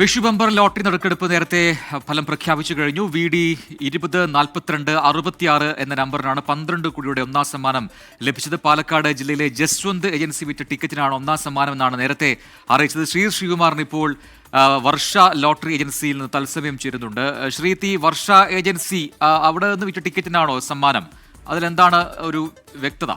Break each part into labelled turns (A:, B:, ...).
A: Vishu bumper lottery നറുക്കെടുപ്പ് നേരത്തെ ഫലം പ്രഖ്യാപിച്ചു കഴിഞ്ഞു. വി ഡി ഇരുപത് നാൽപ്പത്തിരണ്ട് അറുപത്തിയാറ് എന്ന നമ്പറിനാണ് പന്ത്രണ്ട് കോടിയുടെ ഒന്നാം സമ്മാനം ലഭിച്ചത്. പാലക്കാട് ജില്ലയിലെ ജസ്വന്ത് ഏജൻസി വിറ്റ ടിക്കറ്റിനാണ് ഒന്നാം സമ്മാനം എന്നാണ് നേരത്തെ അറിയിച്ചത്. ശ്രീ ശ്രീകുമാറിന് ഇപ്പോൾ വർഷ ലോട്ടറി ഏജൻസിയിൽ നിന്ന് തത്സമയം ചേരുന്നുണ്ട്. ശ്രീ തി വർഷ ഏജൻസി അവിടെ നിന്ന് വിറ്റ ടിക്കറ്റിനാണോ സമ്മാനം? അതിലെന്താണ് ഒരു വ്യക്തത?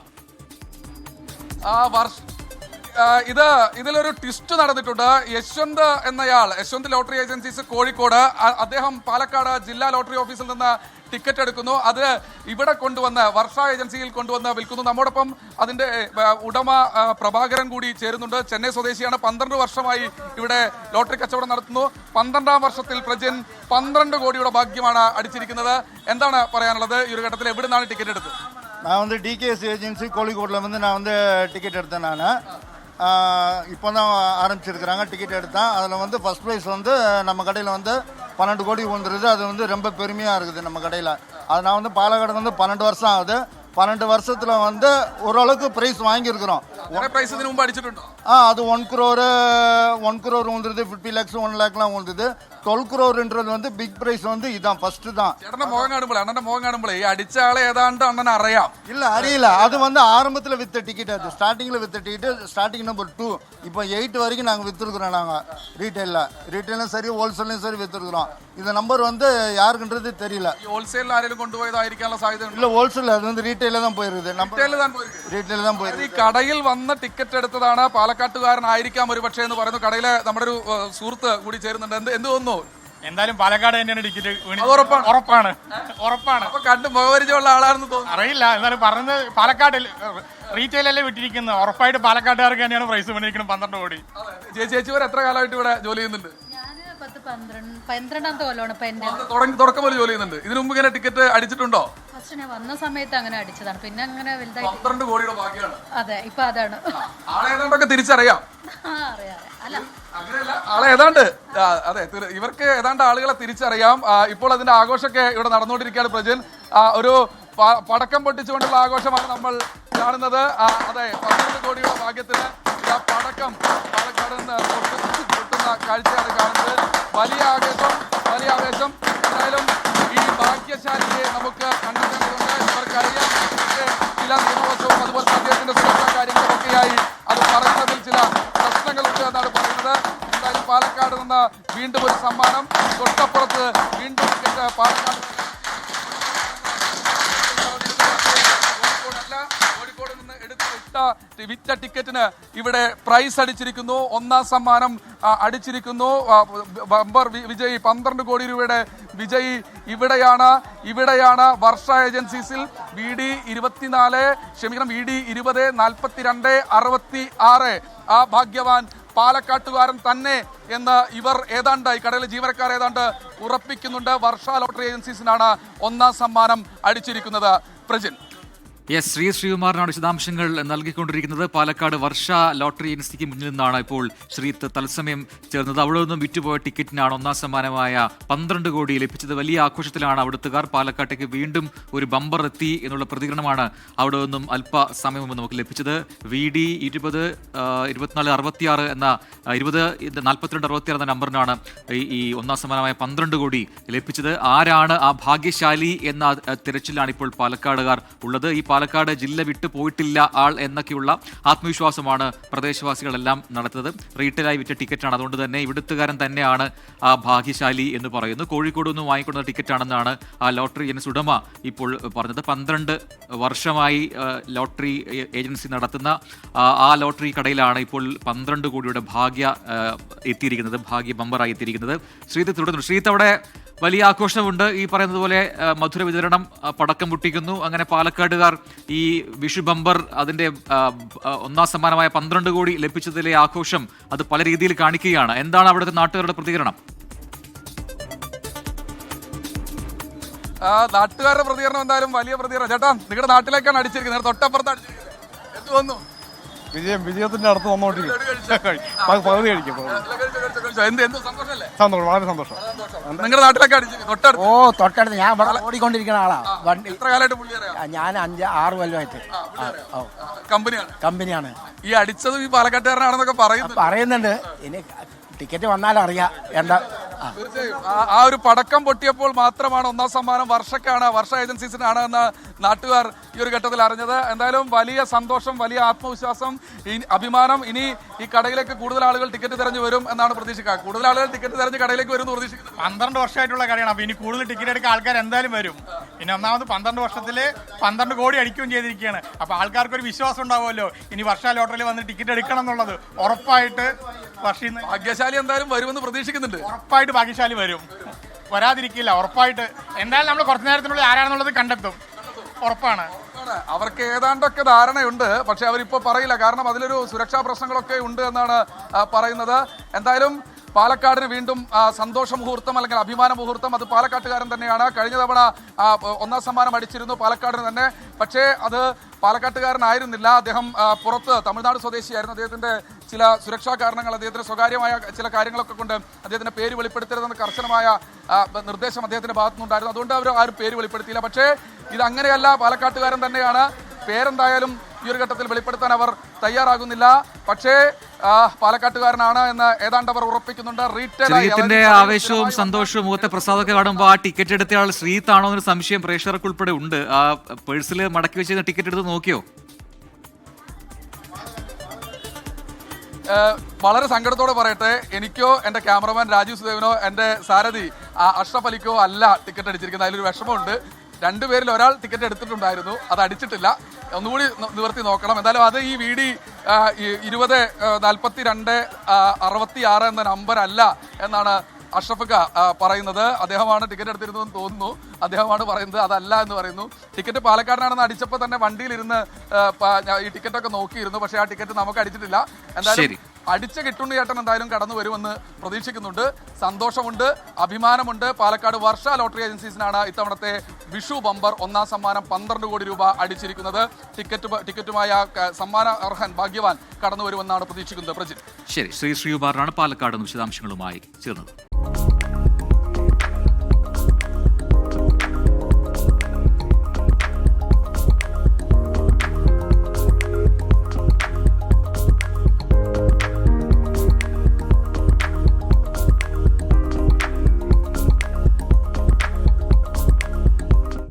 B: ഇത് ഇതിലൊരു ട്വിസ്റ്റ് നടന്നിട്ടുണ്ട് യശ്വന്ത് എന്നയാൾ യശ്വന്ത് ലോട്ടറി ഏജൻസീസ് കോഴിക്കോട് അ- അദ്ദേഹം പാലക്കാട് ജില്ലാ ലോട്ടറി ഓഫീസിൽ നിന്ന് ടിക്കറ്റ് എടുക്കുന്നു അത് ഇവിടെ കൊണ്ടുവന്ന് വർഷ ഏജൻസിയിൽ കൊണ്ടുവന്ന് വിൽക്കുന്നു നമ്മോടൊപ്പം അതിന്റെ ആ, ഉടമ ആ, പ്രഭാകരൻ കൂടി ചേരുന്നുണ്ട് ചെന്നൈ സ്വദേശിയാണ് പന്ത്രണ്ട് വർഷമായി ഇവിടെ ലോട്ടറി കച്ചവടം നടത്തുന്നു പന്ത്രണ്ടാം വർഷത്തിൽ പ്രജൻ പന്ത്രണ്ട് കോടിയുടെ ഭാഗ്യമാണ് അടിച്ചിരിക്കുന്നത് എന്താണ് പറയാനുള്ളത് ഈ ഒരു ഘട്ടത്തിൽ എവിടെ നിന്നാണ് ടിക്കറ്റ് എടുത്തത്
C: நான் வந்து டிகேஎஸ் ஏஜென்சி கோழிக்கோட்டில் வந்து நான் வந்து டிக்கெட் எடுத்தேன் நான் இப்போ தான் ஆரம்பிச்சிருக்கிறாங்க. டிக்கெட் எடுத்தேன். அதில் வந்து ஃபஸ்ட் ப்ரைஸ் வந்து நம்ம கடையில் வந்து பன்னெண்டு கோடி விழுந்துருது. அது வந்து ரொம்ப பெருமையாக இருக்குது நம்ம கடையில். அது நான் வந்து பாலக்காடு வந்து பன்னெண்டு வருஷம் ஆகுது. பன்னெண்டு வருஷத்தில் வந்து ஓரளவுக்கு ப்ரைஸ் வாங்கியிருக்கிறோம்
B: കുറെ പ്രൈസ് ഇതിനു മുമ്പ് അടിച്ചിട്ടുണ്ടോ
C: ஆ அது ஒன் குரோரு ஒன் குரோர் விழுந்துருது ஃபிஃப்டி லேக்ஸ் ஒன் லேக்லாம் விழுந்தது டுவெல் குரோர்ன்றது வந்து பிக் ப்ரைஸ் வந்து இதான் ஃபஸ்ட்டு தான்
B: ചേട്ടന്റെ മുഖം കാണുമ്പോഴേ അണ്ണന്റെ മുഖം കാണുമ്പോഴേ ഈ അടിച്ച ആളെ ഏതാണ്ട് അണ്ണനെ അറിയാം
C: இல்ல அறியல அது வந்து ஆரம்பத்துல வித்த டிக்கெட் அது ஸ்டார்டிங்ல வித்த டிக்கெட் ஸ்டார்டிங் நம்பர் டூ இப்போ எயிட் வரைக்கும் நாங்க வித்துருக்குறோம் நாங்க ரீட்டைல்ல ரீட்டைலும் சரி ஹோல்சேலையும் சரி வித்துருக்குறோம் இந்த நம்பர் வந்து யாருக்குன்றது தெரியல
B: ഈ ഹോൾസെയിലിൽ ആരെങ്കിലും കൊണ്ടുപോയതായിരിക്കാനുള്ള സാധ്യത ഉണ്ട്
C: இல்ல ஹோல்சேல் அது வந்து ரீட்டைல தான் போயிருக்குது நம்ம
B: റീറ്റെയിലിൽ താൻ പോയിരിക്കും.
C: ரீட்டைல தான்
B: ഈ
C: போயிருக்கு
B: കടയിൽ വന്ന ടിക്കറ്റ് എടുത്തതാണ് പാലക്കാട്ടുകാരനായിരിക്കാം ഒരു പക്ഷേ എന്ന് പറയുന്നു കടയിലെ നമ്മുടെ ഒരു ഏഹ്, സുഹൃത്ത് കൂടി ചേരുന്നുണ്ട് എന്ത് എന്ത് തോന്നുന്നു
D: എന്തായാലും പാലക്കാട് തന്നെയാണ് ടിക്കറ്റ് വീണ്
B: അത് ഉറപ്പാണ്.
D: ഉറപ്പാണ് ഉറപ്പാണ്
B: അപ്പൊ കണ്ട് മുഖപരിചയമുള്ള ആളാണെന്ന് തോന്നുന്നു
D: അറിയില്ല എന്നാലും പറഞ്ഞത് പാലക്കാട് റീറ്റെയിലല്ലേ വിട്ടിരിക്കുന്നത് ഉറപ്പായിട്ട് പാലക്കാട്ടുകാർക്ക് തന്നെയാണ് പ്രൈസ് വീണിരിക്കുന്നത് പന്ത്രണ്ട് കോടി
B: ചേച്ചി ചേച്ചി വരെ എത്ര കാലമായിട്ട് ഇവിടെ ജോലി ചെയ്യുന്നുണ്ട്
E: ഞാന് പത്ത് പന്ത്രണ്ട് പന്ത്രണ്ടാമത്തെ കൊല്ലമാണ് ഇപ്പൊ എന്റെ
B: അത് തുടങ്ങി തുടക്കം പോലെ ജോലി ചെയ്യുന്നുണ്ട് ഇതിനു മുമ്പ് ഇങ്ങനെ ടിക്കറ്റ് അടിച്ചിട്ടുണ്ടോ
E: ഫസ്റ്റ് ഞാൻ വന്ന സമയത്ത് അങ്ങനെ അടിച്ചതാണ്. പിന്നെ അങ്ങനെ വലുതായിട്ട്
B: പന്ത്രണ്ട് കോടിയുടെ ബാക്കിയാണ്.
E: അതെ ഇപ്പൊ അതാണ്.
B: ആളെ ഏതാണ്ടൊക്കെ തിരിച്ചറിയാം.
E: അല്ല.
B: ആളെ ഏതാണ്ട് അതെ ഇവർക്ക് ഏതാണ്ട് ആളുകളെ തിരിച്ചറിയാം. ഇപ്പോൾ അതിന്റെ ആഘോഷമൊക്കെ ഇവിടെ നടന്നുകൊണ്ടിരിക്കുകയാണ് പ്രജൻ. ഒരു പടക്കം പൊട്ടിച്ചുകൊണ്ടുള്ള ആഘോഷമാണ് നമ്മൾ കാണുന്നത്. അതെ പന്ത്രണ്ട് കോടിയുടെ ഭാഗ്യത്തിന് പടക്കം പാലക്കാട് പൊട്ടുന്ന കാഴ്ചയാണ് കാണുന്നത്. വലിയ ആവേശം വലിയ ആവേശം. എന്തായാലും ഈ ഭാഗ്യശാലിയെ നമുക്ക് കണ്ടെത്തേണ്ടതുണ്ട് Round of. വിറ്റ ടിക്കറ്റിന് ഇവിടെ പ്രൈസ് അടിച്ചിരിക്കുന്നു. ഒന്നാം സമ്മാനം അടിച്ചിരിക്കുന്നു. ബമ്പർ വിജയി പന്ത്രണ്ട് കോടി രൂപയുടെ വിജയി ഇവിടെയാണ്. ഇവിടെയാണ് വർഷ ഏജൻസീസിൽ വി ഡി ഇരുപത്തിനാല് ക്ഷമിക്കണം വി ഡി ഇരുപത് നാൽപ്പത്തിരണ്ട് അറുപത്തി ആറ് ആ ഭാഗ്യവാൻ പാലക്കാട്ടുകാരൻ തന്നെ എന്ന് ഇവർ ഏതാണ്ട് ഈ കടയിലെ ജീവനക്കാർ ഏതാണ്ട് ഉറപ്പിക്കുന്നുണ്ട്. വർഷ ലോട്ടറി ഏജൻസീസിനാണ് ഒന്നാം സമ്മാനം അടിച്ചിരിക്കുന്നത്. പ്രജിൻ.
A: യെസ് ശ്രീ ശ്രീകുമാറിനാണ് വിശദാംശങ്ങൾ നൽകിക്കൊണ്ടിരിക്കുന്നത്. പാലക്കാട് വർഷ ലോട്ടറി ഏജൻസിക്ക് മുന്നിൽ നിന്നാണ് ഇപ്പോൾ ശ്രീത്ത് തത്സമയം ചേർന്നത്. അവിടെ നിന്നും വിറ്റുപോയ ടിക്കറ്റിനാണ് ഒന്നാം സമ്മാനമായ പന്ത്രണ്ട് കോടി ലഭിച്ചത്. വലിയ ആഘോഷത്തിലാണ് അവിടുത്തുകാർ പാലക്കാട്ടേക്ക് വീണ്ടും ഒരു ബമ്പർ എത്തി എന്നുള്ള പ്രതികരണമാണ് അവിടെ നിന്നും അല്പ സമയം മുമ്പ് നമുക്ക് ലഭിച്ചത്. വി ഡി ഇരുപത് ഇരുപത്തിനാല് അറുപത്തിയാറ് എന്ന ഇരുപത് നാൽപ്പത്തിരണ്ട് അറുപത്തിയാറ് എന്ന നമ്പറിനാണ് ഈ ഒന്നാം സമ്മാനമായ പന്ത്രണ്ട് കോടി ലഭിച്ചത്. ആരാണ് ആ ഭാഗ്യശാലി എന്ന തിരച്ചിലാണ് ഇപ്പോൾ പാലക്കാടുകാർ ഉള്ളത്. ഈ പാലക്കാട് ജില്ല വിട്ടു പോയിട്ടില്ല ആൾ എന്നൊക്കെയുള്ള ആത്മവിശ്വാസമാണ് പ്രദേശവാസികളെല്ലാം നടത്തുന്നത്. റീറ്റെയിലായി വിറ്റ ടിക്കറ്റാണ്. അതുകൊണ്ട് തന്നെ ഇവിടുത്തുകാരൻ തന്നെയാണ് ആ ഭാഗ്യശാലി എന്ന് പറയുന്നു. കോഴിക്കോട് നിന്ന് വാങ്ങിക്കൊണ്ട ടിക്കറ്റാണെന്നാണ് ആ ലോട്ടറി ഏജൻസി ഉടമ ഇപ്പോൾ പറഞ്ഞത്. പന്ത്രണ്ട് വർഷമായി ലോട്ടറി ഏജൻസി നടത്തുന്ന ആ, ലോട്ടറി കടയിലാണ് ഇപ്പോൾ പന്ത്രണ്ട് കോടിയുടെ ഭാഗ്യ എത്തിയിരിക്കുന്നത് ഭാഗ്യ ബമ്പറായി എത്തിയിരിക്കുന്നത്. ശ്രീത്ത് തുടരുന്നു. ശ്രീത്ത് അവിടെ വലിയ ആഘോഷമുണ്ട്. ഈ പറയുന്നത് പോലെ മധുര വിതരണം പടക്കം പൊട്ടിക്കുന്നു. അങ്ങനെ പാലക്കാടുകാർ ഈ വിഷു ബമ്പർ ആ, ഒന്നാം സമ്മാനമായ പന്ത്രണ്ട് കോടി ലഭിച്ചതിലെ ആഘോഷം അത് പല രീതിയിൽ കാണിക്കുകയാണ്. എന്താണ് അവിടുത്തെ നാട്ടുകാരുടെ പ്രതികരണം?
B: നാട്ടുകാരുടെ പ്രതികരണം എന്തായാലും വലിയ പ്രതികരണം. ചേട്ടാ നിങ്ങളുടെ നാട്ടിലേക്കാണ് അടിച്ചിരിക്കുന്നത്. തൊട്ടപ്പുറത്ത് അടിച്ചിരിക്കുന്നത്. എന്ത് വന്നു
F: വിജയം വിജയത്തിന്റെ അടുത്ത് വന്നോട്ടിരിക്കും പകുതി കഴിക്കും സന്തോഷം വളരെ സന്തോഷം.
B: നിങ്ങളുടെ നാട്ടിലൊക്കെ തൊട്ടടുത്ത്?
G: ഓ തൊട്ടടുത്ത്. ഞാൻ ഇവിടെ ഓടിക്കൊണ്ടിരിക്കുന്ന ആളാ. വണ്ടി
B: എത്ര കാലമായിട്ട്
G: ഞാൻ അഞ്ച് ആറ് കൊല്ലമായിട്ട്.
B: കമ്പനിയാണ്.
G: കമ്പനിയാണ്.
B: ഈ അടിച്ചത് ഈ പാലക്കാട്ടുകാരനാണെന്നൊക്കെ പറയുന്നു
G: പറയുന്നുണ്ട്. ഇനി ടിക്കറ്റ് വന്നാലറിയാം. എന്താ
B: തീർച്ചയായും. ആ- ഒരു പടക്കം പൊട്ടിയപ്പോൾ മാത്രമാണ് ഒന്നാം സമ്മാനം വർഷക്കാണ് വർഷ ഏജൻസീസിനാണ് എന്ന് നാട്ടുകാർ ഈ ഒരു ഘട്ടത്തിൽ അറിഞ്ഞത്. എന്തായാലും വലിയ സന്തോഷം വലിയ ആത്മവിശ്വാസം ഇനി- അഭിമാനം ഇനി ഈ കടയിലേക്ക് കൂടുതൽ ആളുകൾ ടിക്കറ്റ് തിരഞ്ഞു വരും എന്നാണ് പ്രതീക്ഷിക്കുക. കൂടുതൽ ആളുകൾ ടിക്കറ്റ് തിരഞ്ഞ് കടയിലേക്ക് വരും പ്രതീക്ഷിക്കുന്നത് പ്രതീക്ഷിക്കുന്നു
D: പന്ത്രണ്ട് വർഷമായിട്ടുള്ള കടയാണ്. അപ്പൊ ഇനി കൂടുതൽ ടിക്കറ്റ് എടുക്കാൻ ആൾക്കാർ എന്തായാലും വരും. പിന്നെ ഒന്നാമത് പന്ത്രണ്ട് വർഷത്തിൽ പന്ത്രണ്ട് കോടി അടിക്കുകയും ചെയ്തിരിക്കുകയാണ്. അപ്പൊ ആൾക്കാർക്ക് ഒരു വിശ്വാസം ഉണ്ടാവുമല്ലോ. ഇനി വർഷ ലോട്ടറിയിൽ വന്ന് ടിക്കറ്റ് എടുക്കണം എന്നുള്ളത് ഉറപ്പായിട്ട് വർഷം
B: ഭാഗ്യശാലി എന്തായാലും വരുമെന്ന് പ്രതീക്ഷിക്കുന്നുണ്ട്.
D: ഉറപ്പായിട്ട് ഭാഗ്യശാലി വരും. വരാതിരിക്കില്ല ഉറപ്പായിട്ട്. എന്തായാലും നമ്മൾ കുറച്ചു നേരത്തിനുള്ളിൽ ആരാണെന്നുള്ളത് കണ്ടെത്തും. ഉറപ്പാണ്.
B: അവർക്ക് ഏതാണ്ടൊക്കെ ധാരണയുണ്ട് പക്ഷെ അവരിപ്പോ പറയില്ല. കാരണം അതിലൊരു സുരക്ഷാ പ്രശ്നങ്ങളൊക്കെ ഉണ്ട് എന്നാണ് പറയുന്നത്. എന്തായാലും പാലക്കാടിന് വീണ്ടും സന്തോഷ മുഹൂർത്തം അല്ലെങ്കിൽ അഭിമാന മുഹൂർത്തം അത് പാലക്കാട്ടുകാരൻ തന്നെയാണ്. കഴിഞ്ഞ തവണ ഒന്നാം സമ്മാനം അടിച്ചിരുന്നു പാലക്കാടിന് തന്നെ. പക്ഷേ അത് പാലക്കാട്ടുകാരനായിരുന്നില്ല. അദ്ദേഹം പുറത്ത് തമിഴ്നാട് സ്വദേശിയായിരുന്നു. അദ്ദേഹത്തിന്റെ ചില സുരക്ഷാ കാരണങ്ങൾ അദ്ദേഹത്തിന് സ്വകാര്യമായ ചില കാര്യങ്ങളൊക്കെ കൊണ്ട് അദ്ദേഹത്തിന്റെ പേര് വെളിപ്പെടുത്തരുതെന്ന് കർശനമായ നിർദ്ദേശം അദ്ദേഹത്തിന്റെ ഭാഗത്തുനിന്നുണ്ടായിരുന്നു. അതുകൊണ്ട് അവർ ആരും പേര് വെളിപ്പെടുത്തിയില്ല. പക്ഷേ ഇതങ്ങനെയല്ല. പാലക്കാട്ടുകാരൻ തന്നെയാണ്. പേരെന്തായാലും ഈ ഒരു ഘട്ടത്തിൽ വെളിപ്പെടുത്താൻ അവർ തയ്യാറാകുന്നില്ല. പക്ഷേ പാലക്കാട്ടുകാരനാണ് എന്ന് ഏതാണ്ട് അവർ ഉറപ്പിക്കുന്നുണ്ട്.
A: ശ്രീത്തിന്റെ ആവേശവും സന്തോഷവും മുഖത്തെ പ്രസാദമൊക്കെ കാണുമ്പോൾ ആ ടിക്കറ്റ് എടുത്ത ആൾ ശ്രീത്താണോ എന്നൊരു സംശയം പ്രേക്ഷകർക്ക് ഉൾപ്പെടെ ഉണ്ട്. ആ പേഴ്സിൽ മടക്കി വെച്ചിരുന്ന ടിക്കറ്റ് എടുത്ത് നോക്കിയോ?
B: വളരെ സങ്കടത്തോടെ പറയട്ടെ. എനിക്കോ എന്റെ ക്യാമറമാൻ രാജീവ് സുദേവനോ എന്റെ സാരഥി അഷ്റഫ് അലിക്കോ അല്ല ടിക്കറ്റ് അടിച്ചിരിക്കുന്നത്. അതിലൊരു വിഷമമുണ്ട്. രണ്ടുപേരിൽ ഒരാൾ ടിക്കറ്റ് എടുത്തിട്ടുണ്ടായിരുന്നു. അത് അടിച്ചിട്ടില്ല. ഒന്നുകൂടി നിവർത്തി നോക്കണം. എന്തായാലും അത് ഈ വി ഡി ഇരുപത് നാൽപ്പത്തി രണ്ട് അറുപത്തി ആറ് എന്ന നമ്പർ അല്ല എന്നാണ് അഷ്റഫക്ക ഖ പറയുന്നത്. അദ്ദേഹമാണ് ടിക്കറ്റ് എടുത്തിരുന്നതെന്ന് തോന്നുന്നു. അദ്ദേഹമാണ് പറയുന്നത് അതല്ല എന്ന് പറയുന്നു. ടിക്കറ്റ് പാലക്കാടിനാണെന്ന് അടിച്ചപ്പോൾ തന്നെ വണ്ടിയിലിരുന്ന് ഈ ടിക്കറ്റൊക്കെ നോക്കിയിരുന്നു. പക്ഷേ ആ ടിക്കറ്റ് നമുക്ക് അടിച്ചിട്ടില്ല. എന്തായാലും അടിച്ച കിട്ടുണ്ണി ചേട്ടൻ എന്തായാലും കടന്നു വരുമെന്ന് പ്രതീക്ഷിക്കുന്നുണ്ട്. സന്തോഷമുണ്ട് അഭിമാനമുണ്ട്. പാലക്കാട് വർഷ ലോട്ടറി ഏജൻസീസിനാണ് ഇത്തവണത്തെ വിഷു ബമ്പർ ഒന്നാം സമ്മാനം പന്ത്രണ്ട് കോടി രൂപ അടിച്ചിരിക്കുന്നത്. ടിക്കറ്റ് ടിക്കറ്റുമായ സമ്മാന അർഹൻ ഭാഗ്യവാൻ കടന്നു വരുമെന്നാണ് പ്രതീക്ഷിക്കുന്നത്. പ്രജിത്
A: ശരി ശ്രീ ശ്രീകുമാറിനാണ് പാലക്കാട് വിശദാംശങ്ങളുമായി ചേർന്നത്.